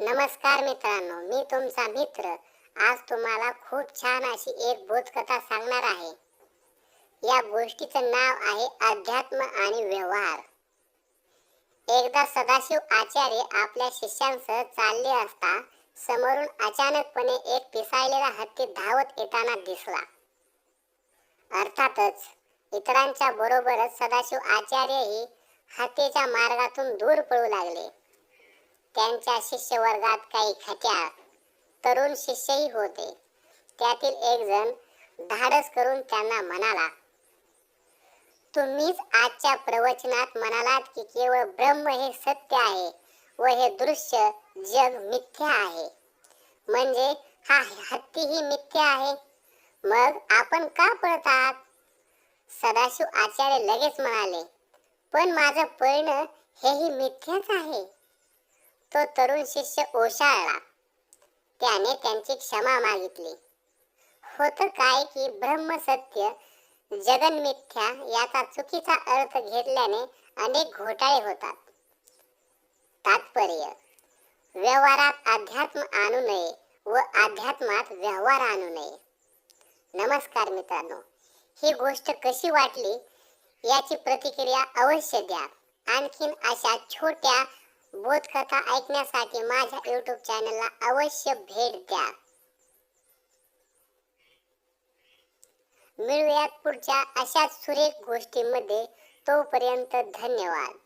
नमस्कार मित्रांनो मी तुमचा मित्र. आज तुम्हाला खूप छान अशी एक बोधकथा सांगणार आहे. या गोष्टीचं नाव आहे अध्यात्म आणि व्यवहार. एकदा सदाशिव आचार्य आपल्या शिष्यांसह चालले असता समोरून अचानकपणे एक पिसाळलेला हत्ती धावत येताना दिसला. अर्थातच इतरांच्या बरोबरच सदाशिव आचार्यही हत्तीच्या मार्गातून दूर पळू लागले. त्यांच्या शिष्यवर्गात काही खट्या तरुण शिष्यही होते. त्यातील एक जण धाडस करून त्यांना म्हणाला तुम्हीच आजच्या प्रवचनात म्हणालात की केवळ ब्रह्म हे सत्य आहे व हे दृश्य जग मिथ्या आहे. म्हणजे हा हत्तीही मिथ्या आहे. मग आपण का पळत आहात? सदाशिव आचार्य लगेच म्हणाले पण माझं पळणं हेही मिथ्याच आहे. तो तरुण शिष्य ओशाळला. त्याने त्यांची क्षमा मागितली. होतं काय की ब्रह्मसत्य जगन मिथ्या याचा चुकीचा अर्थ घेतल्याने अनेक घोटाळे होतात. तात्पर्य व्यवहारात अध्यात्म आणू नये व अध्यात्मात व्यवहार आणू नये. नमस्कार मित्रांनो ही गोष्ट कशी वाटली याची प्रतिक्रिया अवश्य द्या. आणखीन अशा छोट्या बोधकथा ऐकण्यासाठी माझ्या यूट्यूब चॅनलला अवश्य भेट द्या. मिळूयात पुढच्या अशाच सुरेख गोष्टींमध्ये. तोपर्यंत धन्यवाद.